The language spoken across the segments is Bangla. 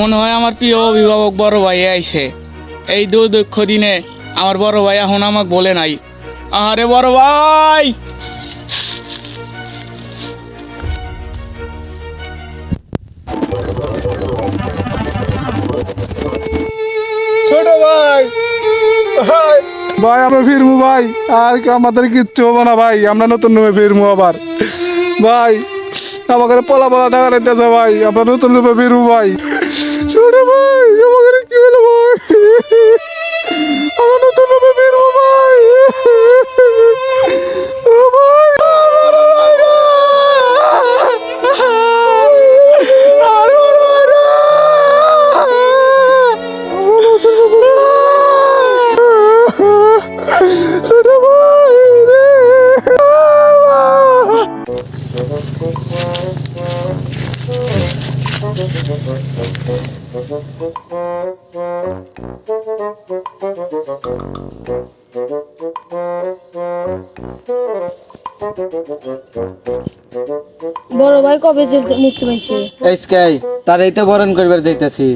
মনে হয় আমার প্রিয় অভিভাবক বড় ভাই আইছে। এই দু দুঃখ দিনে আমার বড় ভাই এখন আমাকে বলে নাই। আরে বড় ভাই! ছোট ভাই! ভাই আমরা ফিরবো ভাই। আর আমাদের কিচ্ছু হবে না ভাই, আমরা নতুন রূপে ফিরবো আবার। ভাই, আমাকে পলা পলা টাকা নিতেছে ভাই, আমরা নতুন রূপে ফিরবো ভাই। ছোট ভাই বড় ভাই কবে জেল থেকে মুক্তি পাইছে এই স্কাই তারাই তো বরণ করবার যাইতাছি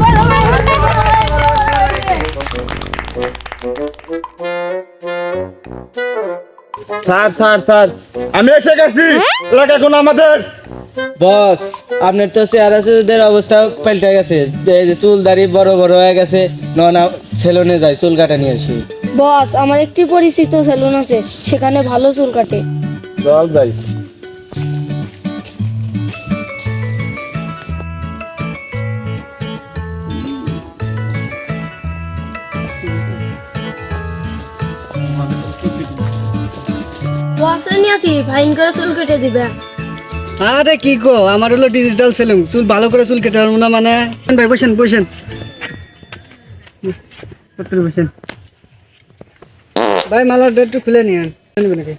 বড় ভাই! স্যার স্যার স্যার আমি এসে গেছি। এলাকা এখন আমাদের। বস আপনার তো চেহারাদের অবস্থা পাল্টে গেছে। এই যে চুল দাড়ি বড় বড় হয়ে গেছে না সেলুনে যায় চুল কাটা নিয়ে আসি। বস আমার একটি পরিচিত সেলুন আছে সেখানে ভালো চুল কাটে। চল যাই। বস নিয়ে আসি ফাইন করে চুল কেটে দিবে। আরে কি কো? আমার হলো ডিজিটাল সেলুন চুল ভালো করে চুল কেটে পারব না মানে? ভাই বসেন বসেন। বসেন। ভাই মালার একটু খুলে নিয়ে নেবে নাকি?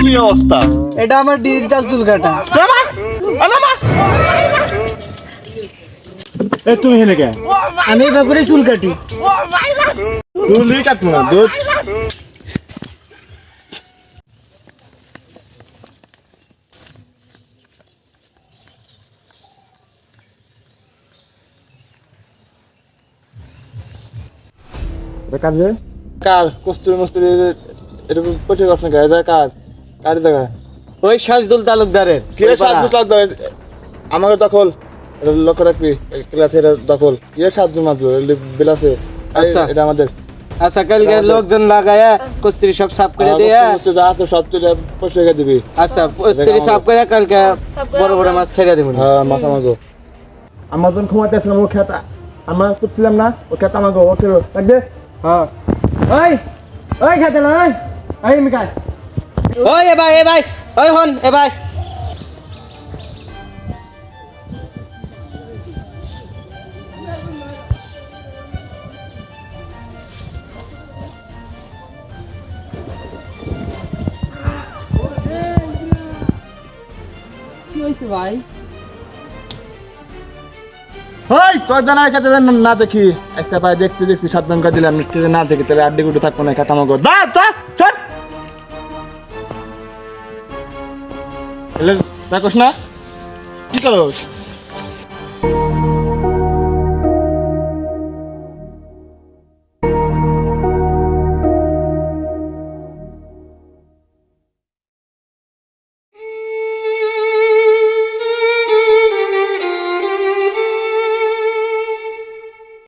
কি অবস্থা? এটা আমার ডিজিটাল চুল কাটা। এ তুমি হেনে কে? আমি এভাবে চুল কাটি। তুলি কাটবো না দুধ। কাটবে কার কস্তুরি মস্তুরি এটা পচে গেছে না গায়ে যায় কার? কার জায়গা ওই সাজদুল তালুকদারের কে সাহায্য লাগবে আমাকে দখল। লক্ষ্য রাখবি ক্লাসের দখল। কে সাহায্য মাত্র বিলাসে। আচ্ছা। এটা আমাদের। আচ্ছা কালকে লোকজন লাগায়া কস্ত্রী সব সাফ করে দিয়া যা আছে সব তুলে পয়সা রেখে দিবি। আচ্ছা কস্ত্রী সাফ করে কালকে বড় বড় মাছ ছেড়ে দেবো। হ্যাঁ মাথা মাগো আমার যখন ক্ষমাতে আসলাম ও খেতা আমরা করছিলাম না ও খেতা মাগো ও খেলো লাগবে? হ্যাঁ। ওই ওই খেতে না ওই। মিকাই ওই এ ভাই এ ভাই। ওই হন, এ ভাই। না দেখি। একটা পায়ে দেখতে দেখছি সাত করে দিলাম না দেখি, তাহলে আড্ডি গুটি থাকব না খেতা মাগো দেখোস না? কি করোস?